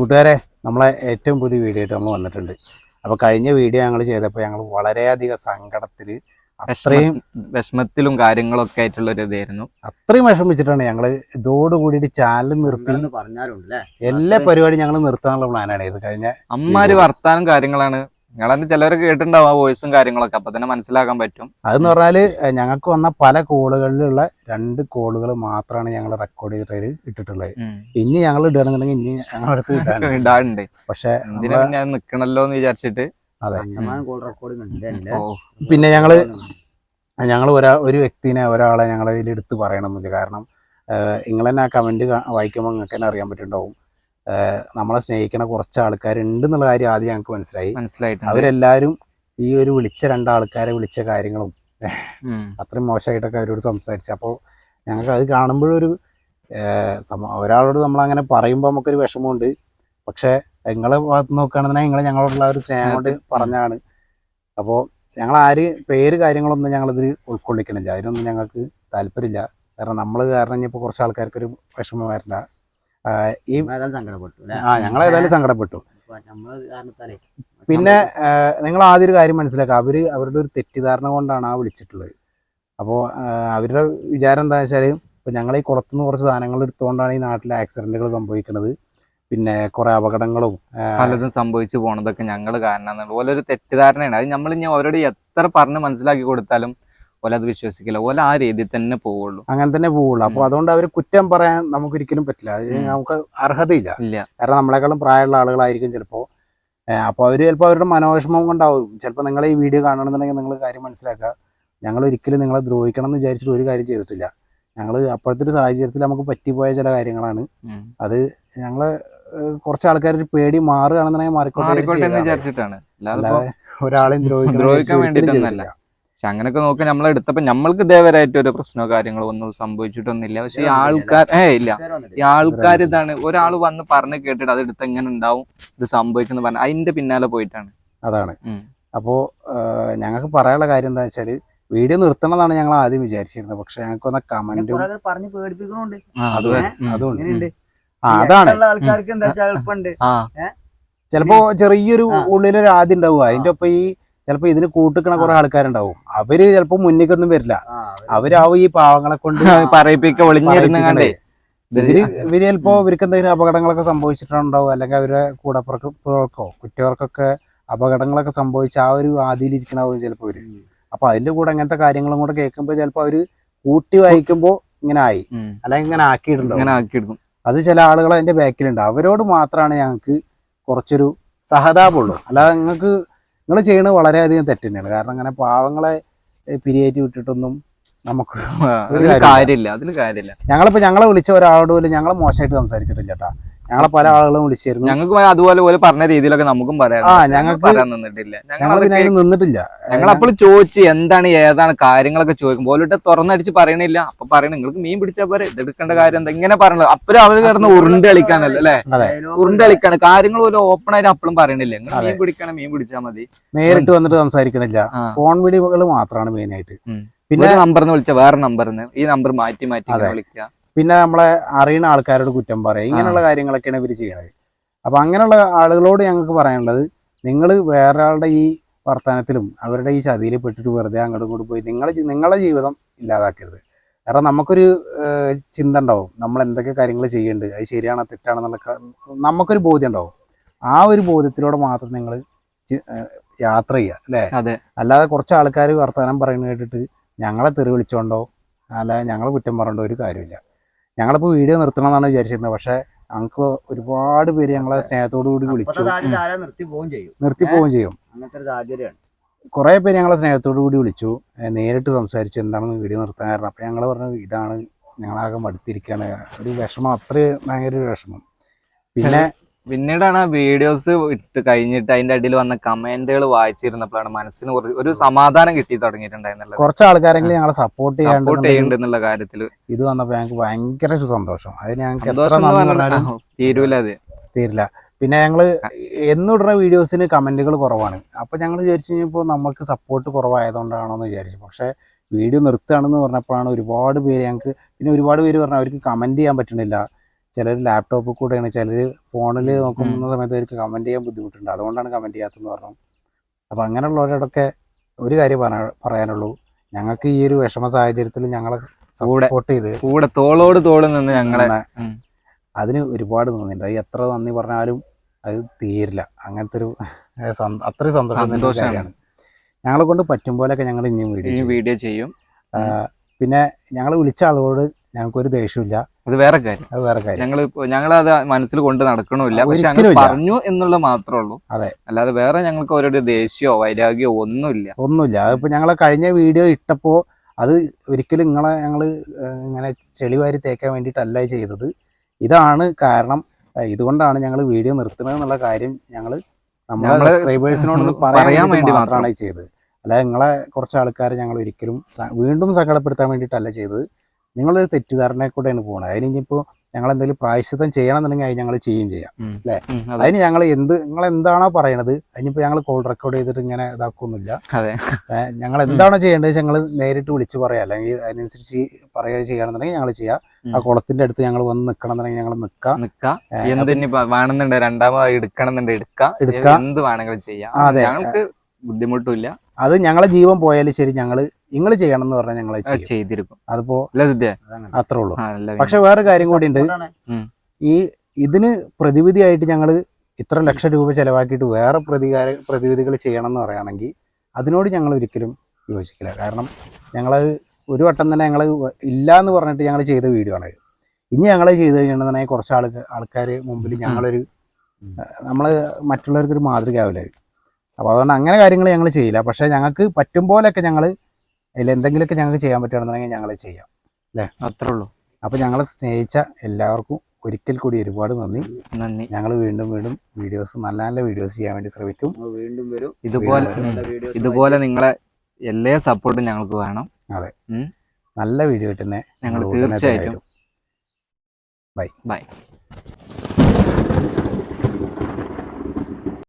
കൂട്ടുകാരെ നമ്മളെ ഏറ്റവും പുതിയ വീഡിയോ ആയിട്ട് നമ്മൾ വന്നിട്ടുണ്ട്. അപ്പോൾ കഴിഞ്ഞ വീഡിയോ ഞങ്ങൾ ചെയ്തപ്പോൾ ഞങ്ങൾ വളരെയധികം സങ്കടത്തിൽ അത്രയും വിഷമത്തിലും കാര്യങ്ങളൊക്കെ ആയിട്ടുള്ള ഒരു ഇതായിരുന്നു. അത്രയും വിഷമിച്ചിട്ടാണ് ഞങ്ങൾ ഇതോട് കൂടിയിട്ട് ചാനൽ നിർത്തി എല്ലാ പരിപാടിയും ഞങ്ങൾ നിർത്താനുള്ള പ്ലാനാണ് ഇത് കഴിഞ്ഞ അമ്മമാര് വർത്താനം കാര്യങ്ങളാണ് നിങ്ങളെന്നെ ചിലർ കേട്ടിട്ടുണ്ടാവും ആ വോയിസും കാര്യങ്ങളൊക്കെ. അപ്പൊ തന്നെ മനസ്സിലാക്കാൻ പറ്റും. അതെന്ന് പറഞ്ഞാൽ ഞങ്ങൾക്ക് വന്ന പല കോളുകളിലുള്ള രണ്ട് കോളുകൾ മാത്രമാണ് ഞങ്ങൾ റെക്കോർഡ് ചെയ്തിട്ട് ഇട്ടിട്ടുള്ളത്. ഇനി ഞങ്ങൾ ഇടുകയാണെന്നുണ്ടെങ്കിൽ ഇനി ഞങ്ങളുടെ അടുത്ത് ഇടാനുണ്ട്. പക്ഷെ എന്തിനാ ഞാൻ നിക്കണല്ലോ എന്ന് വിചാരിച്ചിട്ട്. അതെ. കണ്ടമാനം കോൾ റെക്കോർഡിംഗ് ഉണ്ട് അല്ലേ? പിന്നെ ഞങ്ങൾ ഞങ്ങൾ ഒരാ ഒരു വ്യക്തിനെ ഒരാളെ ഞങ്ങൾ ഇതിൽ എടുത്ത് പറയണമെന്നില്ല കാരണം നിങ്ങൾ തന്നെ ആ കമന്റ് വായിക്കുമ്പോൾ നിങ്ങൾക്ക് തന്നെ അറിയാൻ പറ്റുന്നുണ്ടാവും നമ്മളെ സ്നേഹിക്കുന്ന കുറച്ച് ആൾക്കാരുണ്ട് എന്നുള്ള കാര്യം ആദ്യം ഞങ്ങൾക്ക് മനസ്സിലായി. മനസ്സിലായിട്ടുണ്ട്. അവരെല്ലാവരും ഈ ഒരു വിളിച്ച രണ്ടാൾക്കാരെ വിളിച്ച കാര്യങ്ങളും. അത്രയും മോശമായിട്ടൊക്കെ അവരോട് സംസാരിച്ചു. അപ്പോൾ ഞങ്ങൾക്ക് അത് കാണുമ്പോഴൊരു ഒരാളോട് നമ്മൾ അങ്ങനെ പറയുമ്പോൾ നമുക്കൊരു വിഷമമുണ്ട്. പക്ഷേ നിങ്ങളെ ഭാഗത്ത് നോക്കുകയാണെന്നുണ്ടെങ്കിൽ നിങ്ങൾ ഞങ്ങളോടുള്ള ഒരു സ്നേഹം കൊണ്ട് പറഞ്ഞാണ് അപ്പോൾ ഞങ്ങൾ ആര് പേര് കാര്യങ്ങളൊന്നും ഞങ്ങളിതിൽ ഉൾക്കൊള്ളിക്കണില്ല. അതിനൊന്നും ഞങ്ങൾക്ക് താല്പര്യമില്ല. കാരണം നമ്മൾ കാരണം ഇനിയിപ്പോൾ കുറച്ച് ആൾക്കാർക്കൊരു വിഷമം വരണ്ട. ഈ ആ ഞങ്ങൾ ഏതായാലും സങ്കടപ്പെട്ടു കാരണത്താലേ പിന്നെ നിങ്ങൾ ആദ്യം ഒരു കാര്യം മനസ്സിലാക്കുക. അവർ അവരുടെ ഒരു തെറ്റിദ്ധാരണ കൊണ്ടാണ് ആ വിളിച്ചിട്ടുള്ളത്. അപ്പോൾ അവരുടെ വിചാരം എന്താ വെച്ചാൽ ഇപ്പോൾ ഞങ്ങൾ ഈ കുളത്തുനിന്ന് കുറച്ച് സാധനങ്ങൾ എടുത്തുകൊണ്ടാണ് ഈ നാട്ടിലെ ആക്സിഡന്റുകൾ സംഭവിക്കുന്നത് പിന്നെ കുറേ അപകടങ്ങളും പലതും സംഭവിച്ചു പോണതൊക്കെ ഞങ്ങൾ കാരണം പോലെ ഒരു തെറ്റിദ്ധാരണയാണ്. അത് നമ്മൾ ഇനി അവരോട് എത്ര പറഞ്ഞ് മനസ്സിലാക്കി കൊടുത്താലും ഓല അത് വിശ്വസിക്കില്ല. ഓല ആ രീതിയിൽ തന്നെ പോവുള്ളൂ. അങ്ങനെ തന്നെ പോവുള്ളൂ. അപ്പൊ. അതുകൊണ്ട് അവർ കുറ്റം പറയാൻ നമുക്ക് ഒരിക്കലും പറ്റില്ല അത് നമുക്ക് അർഹതയില്ല. ഇല്ല. കാരണം നമ്മളെക്കാളും പ്രായമുള്ള ആളുകളായിരിക്കും ചിലപ്പോൾ അപ്പോൾ അവർ ചിലപ്പോൾ അവരുടെ മനോവിഷമം കൊണ്ടാവും. ചിലപ്പോൾ നിങ്ങൾ ഈ വീഡിയോ കാണണമെന്നുണ്ടെങ്കിൽ നിങ്ങൾ കാര്യം മനസ്സിലാക്കുക. ഞങ്ങൾ ഒരിക്കലും നിങ്ങളെ ദ്രോഹിക്കണം എന്ന് വിചാരിച്ചിട്ട് ഒരു കാര്യം ചെയ്തിട്ടില്ല. ഞങ്ങൾ അപ്പോഴത്തെ ഒരു സാഹചര്യത്തിൽ നമുക്ക് പറ്റിപ്പോയ ചില കാര്യങ്ങളാണ്. അത് ഞങ്ങൾ കുറച്ച് ആൾക്കാർ ഒരു പേടി മാറുകയാണെന്നുണ്ടെങ്കിൽ മാറിക്കോട്ടെ ഒരാളെയും ദ്രോഹിക്കണം പക്ഷെ അങ്ങനെയൊക്കെ നോക്കി നമ്മൾ എടുത്തപ്പോ നമ്മൾക്ക് ഇതേവരായിട്ട് ഒരു പ്രശ്നമോ കാര്യങ്ങളോ ഒന്നും സംഭവിച്ചിട്ടൊന്നുമില്ല. പക്ഷെ ഈ ആൾക്കാർ ഏ ഇല്ല. ഈ ആൾക്കാർ ഇതാണ് ഒരാൾ വന്ന് പറഞ്ഞു കേട്ടിട്ട് അത് എടുത്ത് എങ്ങനെ ഉണ്ടാവും ഇത് സംഭവിക്കുന്നു പറഞ്ഞ അതിന്റെ പിന്നാലെ പോയിട്ടാണ്. അതാണ്. അപ്പോ അപ്പോൾ ഞങ്ങൾക്ക് പറയാനുള്ള കാര്യം എന്താ വെച്ചാൽ വീഡിയോ നിർത്തണമെന്നാണ് ഞങ്ങൾ ആദ്യം വിചാരിച്ചിരുന്നത്. പക്ഷെ ഞങ്ങൾക്ക് വന്ന കമന്റ് പറഞ്ഞ്. അതുകൊണ്ട് അതാണ്. ആൾക്കാർക്ക് എന്താ ചിലപ്പോ ചെറിയൊരു ഉള്ളിലൊരു ആദ്യം ഉണ്ടാവുക. അതിന്റെ ഒപ്പം ഈ ചിലപ്പോ ഇതിന് കൂട്ടിക്കണ കുറെ ആൾക്കാരുണ്ടാവും. അവർ ചിലപ്പോൾ മുന്നിക്കൊന്നും വരില്ല. അവരാവും ഈ പാവങ്ങളെ കൊണ്ട് പറയിപ്പിക്ക ഒളിഞ്ഞിരുന്ന് ഇവർ ഇവർ ചിലപ്പോ ഇവർക്ക് എന്തെങ്കിലും അപകടങ്ങളൊക്കെ സംഭവിച്ചിട്ടുണ്ടാവും. അല്ലെങ്കിൽ അവരുടെ കൂടപ്പുറക്കോ കുറ്റവർക്കൊക്കെ അപകടങ്ങളൊക്കെ സംഭവിച്ച ആ ഒരു ആദിയിലിരിക്കണാവും ചിലപ്പോ ഇവർ. അപ്പൊ അതിന്റെ കൂടെ അങ്ങനത്തെ കാര്യങ്ങളും കൂടെ കേൾക്കുമ്പോ ചിലപ്പോ അവർ കൂട്ടി വായിക്കുമ്പോ ഇങ്ങനെ ആയി. അല്ലെങ്കിൽ ഇങ്ങനെ ആക്കിയിട്ടുണ്ടാവും അത് ചില ആളുകൾ അതിന്റെ ബാക്കിലുണ്ട്. അവരോട് മാത്രമാണ് ഞങ്ങൾക്ക് കുറച്ചൊരു സഹതാപമുള്ളൂ. അല്ലാതെ നിങ്ങൾക്ക് നിങ്ങൾ ചെയ്യണത് വളരെയധികം തെറ്റ് തന്നെയാണ് കാരണം അങ്ങനെ പാവങ്ങളെ പിരിയേറ്റി വിട്ടിട്ടൊന്നും നമുക്ക് കാര്യമില്ല. അതിൽ കാര്യമില്ല. ഞങ്ങളിപ്പോ ഞങ്ങളെ വിളിച്ച ഒരാളോട് പോലും ഞങ്ങൾ മോശമായിട്ട് സംസാരിച്ചിട്ടില്ല കേട്ടാ ഞങ്ങളെ പല ആളുകളും വിളിച്ചിരുന്നു. ഞങ്ങൾക്ക് അതുപോലെ പോലെ പറഞ്ഞ രീതിയിലൊക്കെ നമുക്കും പറയാം. ആ, ഞങ്ങൾക്ക് പറയാൻ നിന്നിട്ടില്ല. ഞങ്ങൾ ഞങ്ങൾ പിന്നെ അതിന് നിന്നിട്ടില്ല. ഞങ്ങൾ അപ്പോൾ ചോദിച്ച് എന്താണ് ഏതാണ് കാര്യങ്ങളൊക്കെ ചോദിക്കുമ്പോൾ പോലിട്ട് തുറന്നടിച്ച് പറയണില്ല. അപ്പൊ പറയണ നിങ്ങൾക്ക് മീൻ പിടിച്ചാൽ പോരെ? ഇതെടുക്കേണ്ട കാര്യം എന്താ? ഇങ്ങനെ പറയണത്. അപ്പഴും അവർ കിടന്ന് ഉരുണ്ട് കളിക്കാനല്ലോ അല്ലെ? ഉരുണ്ട് കളിക്കാണ്. കാര്യങ്ങൾ പോലും ഓപ്പൺ ആയിട്ട് അപ്പഴും പറയണില്ല. നിങ്ങൾ മീൻ പിടിക്കണം മീൻ പിടിച്ചാൽ മതി. നേരിട്ട് വന്നിട്ട് സംസാരിക്കണില്ല. ഫോൺ വിളികൾ മാത്രമാണ് മെയിൻ ആയിട്ട്. പിന്നെ ഒരു നമ്പറിന്ന് വിളിച്ച വേറെ നമ്പറിന്ന് ഈ നമ്പർ മാറ്റി മാറ്റി വിളിക്കുക. പിന്നെ നമ്മളെ അറിയുന്ന ആൾക്കാരോട് കുറ്റം പറയുക ഇങ്ങനെയുള്ള കാര്യങ്ങളൊക്കെയാണ് ഇവർ ചെയ്യണത്. അപ്പം അങ്ങനെയുള്ള ആളുകളോട് ഞങ്ങൾക്ക് പറയാനുള്ളത് നിങ്ങൾ വേറൊരാളുടെ ആളുടെ ഈ വർത്തമാനത്തിലും അവരുടെ ഈ ചതിയിൽ പെട്ടിട്ട് വെറുതെ അങ്ങോട്ടും ഇങ്ങോട്ട് പോയി നിങ്ങളെ നിങ്ങളുടെ നിങ്ങളെ ജീവിതം ഇല്ലാതാക്കരുത്. കാരണം നമുക്കൊരു ചിന്ത ഉണ്ടാവും. നമ്മൾ എന്തൊക്കെ കാര്യങ്ങൾ ചെയ്യുന്നുണ്ട് അത് ശരിയാണോ തെറ്റാണെന്നുള്ള നമുക്കൊരു ബോധ്യം ഉണ്ടാവും. ആ ഒരു ബോധ്യത്തിലൂടെ മാത്രം നിങ്ങൾ യാത്ര ചെയ്യുക അല്ലേ? അല്ലാതെ കുറച്ച് ആൾക്കാർ വർത്തമാനം പറയുന്നത് കേട്ടിട്ട് ഞങ്ങളെ തെറി വിളിച്ചോണ്ടോ അല്ല ഞങ്ങളെ കുറ്റം പറഞ്ഞോ ഒരു കാര്യമില്ല ഞങ്ങളിപ്പോൾ വീഡിയോ നിർത്തണമെന്നാണ് വിചാരിച്ചിരുന്നത്. പക്ഷേ ഞങ്ങൾക്ക് ഒരുപാട് പേര് ഞങ്ങളെ സ്നേഹത്തോടു കൂടി വിളിച്ചു. നിർത്തി പോവുകയും ചെയ്യും. നിർത്തി പോവുകയും ചെയ്യും. അങ്ങനത്തെ ഒരു സാഹചര്യമാണ്. കുറേ പേര് ഞങ്ങളെ സ്നേഹത്തോടു കൂടി വിളിച്ചു. നേരിട്ട് സംസാരിച്ചു എന്താണെന്ന് വീഡിയോ നിർത്താൻ കാരണം. അപ്പം ഞങ്ങൾ പറഞ്ഞു ഇതാണ് ഞങ്ങളാകെ മടുത്തിരിക്കുകയാണ് ഒരു വിഷമം അത്ര ഭയങ്കര ഒരു വിഷമം. പിന്നെ പിന്നീടാണ് ആ വീഡിയോസ് ഇട്ട് കഴിഞ്ഞിട്ട് അതിന്റെ അടിയിൽ വന്ന കമന്റുകൾ വായിച്ചിരുന്നപ്പോഴാണ് മനസ്സിന് ഒരു- ഒരു സമാധാനം കിട്ടി തുടങ്ങിയിട്ടുണ്ടായിരുന്നില്ല കുറച്ച് ആൾക്കാരെങ്കിലും ഞങ്ങളെ സപ്പോർട്ട് സപ്പോർട്ട് ചെയ്യാണ്ട് ചെയ്യുന്നുണ്ട് എന്നുള്ള കാര്യത്തിൽ ഇത് വന്നപ്പോൾ ഞങ്ങൾക്ക് ഭയങ്കര സന്തോഷം. അത് ഞങ്ങൾക്ക് എത്ര നന്ദി തീരൂല അത്. തീരില്ല. പിന്നെ ഞങ്ങൾ എന്നിടുന്ന വീഡിയോസിന് കമന്റുകൾ കുറവാണ്. അപ്പോൾ ഞങ്ങൾ വിചാരിച്ചു കഴിഞ്ഞപ്പോൾ നമുക്ക് സപ്പോർട്ട് കുറവായതുകൊണ്ടാണോ എന്ന് വിചാരിച്ചു. പക്ഷേ വീഡിയോ നിർത്തുകയാണെന്ന് പറഞ്ഞപ്പോഴാണ് ഒരുപാട് പേര് ഞങ്ങൾക്ക് പിന്നെ ഒരുപാട് പേര് പറഞ്ഞു അവർക്ക് കമന്റ് ചെയ്യാൻ പറ്റണില്ല ചിലർ ലാപ്ടോപ്പിൽ കൂടെയാണ്. ചിലർ ഫോണിൽ നോക്കുന്ന സമയത്ത് അവർക്ക് കമന്റ് ചെയ്യാൻ ബുദ്ധിമുട്ടുണ്ട്. അതുകൊണ്ടാണ് കമന്റ് ചെയ്യാത്തതെന്ന് പറഞ്ഞു അപ്പോൾ അങ്ങനെയുള്ളവരോടൊക്കെ ഒരു കാര്യം പറയാ- പറയാനുള്ളൂ. ഞങ്ങൾക്ക് ഈ ഒരു വിഷമ സാഹചര്യത്തിൽ ഞങ്ങളെ സപ്പോർട്ട് ചെയ്ത് കൂടെ തോളോട് തോൾ നിന്ന് ഞങ്ങളെ അതിന് ഒരുപാട് നന്ദിയുണ്ട്. അത് എത്ര നന്ദി പറഞ്ഞാലും അത് തീരില്ല. അങ്ങനത്തെ ഒരു അത്രയും സന്തോഷം. കാര്യമാണ്. ഞങ്ങളെ കൊണ്ട് പറ്റും പോലെയൊക്കെ ഞങ്ങൾ ഇനിയും വീഡിയോ. വീഡിയോ ചെയ്യും. പിന്നെ ഞങ്ങൾ വിളിച്ച ആളോട് ഞങ്ങൾക്കൊരു ദേഷ്യമില്ല അത് വേറെ കാര്യം. അത് വേറെ കാര്യം. ഞങ്ങൾ ഞങ്ങൾ അത് മനസ്സിൽ കൊണ്ട് നടക്കണമില്ല. പക്ഷെ ഞങ്ങൾ ഒരിക്കലുമില്ല. പറഞ്ഞു എന്നുള്ളത് മാത്രമേ ഉള്ളൂ. അതെ. അല്ലാതെ വേറെ ഞങ്ങൾക്ക് ഓരോരു ദേഷ്യമോ വൈരാഗ്യമോ ഒന്നുമില്ല. ഒന്നുമില്ല. അതിപ്പോ ഞങ്ങളെ കഴിഞ്ഞ വീഡിയോ ഇട്ടപ്പോ അത് ഒരിക്കലും നിങ്ങളെ ഞങ്ങൾ ഇങ്ങനെ ചെളി വാരി തേക്കാൻ വേണ്ടിയിട്ടല്ല ചെയ്തത്. ഇതാണ് കാരണം. ഇതുകൊണ്ടാണ് ഞങ്ങൾ വീഡിയോ നിർത്തുന്നത് എന്നുള്ള കാര്യം ഞങ്ങൾ നമ്മുടെ സബ്സ്ക്രൈബേഴ്സിനോട് പറയാൻ വേണ്ടി മാത്രമാണ് ചെയ്തത്. അല്ലാതെ നിങ്ങളെ കുറച്ച് ആൾക്കാരെ ഞങ്ങൾ ഒരിക്കലും വീണ്ടും സങ്കടപ്പെടുത്താൻ വേണ്ടിയിട്ടല്ല ചെയ്തത്. നിങ്ങളൊരു തെറ്റിദ്ധാരണയെ കൂടെയാണ് പോകുന്നത് അതിന് ഇനിയിപ്പോൾ ഞങ്ങൾ എന്തെങ്കിലും പ്രായശ്ചിത്തം ചെയ്യണമെന്നുണ്ടെങ്കിൽ അത് ഞങ്ങൾ ചെയ്യും ചെയ്യാം. അല്ലേ? അതിന് ഞങ്ങൾ എന്ത് നിങ്ങൾ എന്താണോ പറയണത് അതിനിപ്പോൾ ഞങ്ങൾ കോൾ റെക്കോർഡ് ചെയ്തിട്ട് ഇങ്ങനെ ഇതാക്കൊന്നുമില്ല. ഞങ്ങൾ എന്താണോ ചെയ്യേണ്ടത് ഞങ്ങൾ നേരിട്ട് വിളിച്ച് പറയാം. അല്ലെങ്കിൽ അതിനനുസരിച്ച് പറയുക ചെയ്യണമെന്നുണ്ടെങ്കിൽ ഞങ്ങൾ ചെയ്യാം. ആ കുളത്തിന്റെ അടുത്ത് ഞങ്ങൾ വന്ന് നിൽക്കണം എന്നുണ്ടെങ്കിൽ ഞങ്ങൾ നിൽക്കാം നിൽക്കാം വേണമെന്നുണ്ട് രണ്ടാമത് എടുക്കണം എന്നുണ്ട് എടുക്കാം. എടുക്കാം. എന്ത് വേണമെങ്കിലും ചെയ്യാം. അതെ. ഞങ്ങൾക്ക് ബുദ്ധിമുട്ടില്ല അത് ഞങ്ങളെ ജീവൻ പോയാലും ശരി ഞങ്ങൾ നിങ്ങൾ ചെയ്യണം എന്ന് പറഞ്ഞാൽ ഞങ്ങൾ ചെയ്തിരിക്കും. അതിപ്പോ. അത്രേ ഉള്ളൂ. പക്ഷെ വേറെ കാര്യം കൂടി ഉണ്ട്. ഈ ഇതിന് പ്രതിവിധിയായിട്ട് ഞങ്ങൾ ഇത്ര ലക്ഷം രൂപ ചെലവാക്കിയിട്ട് വേറെ പ്രതികാര പ്രതിവിധികൾ ചെയ്യണം എന്ന് പറയുകയാണെങ്കിൽ അതിനോട് ഞങ്ങൾ ഒരിക്കലും യോജിക്കില്ല. കാരണം ഞങ്ങളത് ഒരു വട്ടം തന്നെ ഞങ്ങൾ ഇല്ല എന്ന് പറഞ്ഞിട്ട് ഞങ്ങൾ ചെയ്ത വീഡിയോ ആണ്. ഇനി ഞങ്ങൾ ചെയ്ത് കഴിഞ്ഞിട്ടുണ്ടെങ്കിൽ കുറച്ച് ആൾ ആൾക്കാർ മുമ്പിൽ ഞങ്ങളൊരു നമ്മൾ മറ്റുള്ളവർക്കൊരു മാതൃകയാവില്ല. അപ്പോൾ അതുകൊണ്ട് അങ്ങനെ കാര്യങ്ങൾ ഞങ്ങൾ ചെയ്യില്ല. പക്ഷേ ഞങ്ങൾക്ക് പറ്റും പോലെയൊക്കെ ഞങ്ങൾ അതിൽ എന്തെങ്കിലുമൊക്കെ ഞങ്ങൾക്ക് ചെയ്യാൻ പറ്റുകയാണെന്നുണ്ടെങ്കിൽ ഞങ്ങളെ ചെയ്യാം. അല്ലേ? അത്രേ ഉള്ളൂ അപ്പോൾ ഞങ്ങളെ സ്നേഹിച്ച എല്ലാവർക്കും ഒരിക്കൽ കൂടി ഒരുപാട് നന്ദി. നന്ദി. ഞങ്ങൾ വീണ്ടും വീണ്ടും വീഡിയോസ് നല്ല നല്ല വീഡിയോസ് ചെയ്യാൻ വേണ്ടി ശ്രമിക്കും. വീണ്ടും വരും. ഇതുപോലെ ഇതുപോലെ നിങ്ങളെ എല്ലാ സപ്പോർട്ടും ഞങ്ങൾക്ക് വേണം. അതെ. നല്ല വീഡിയോ ആയിട്ട് തന്നെ ഞങ്ങൾ തീർച്ചയായിട്ടും ബൈ. ബൈ.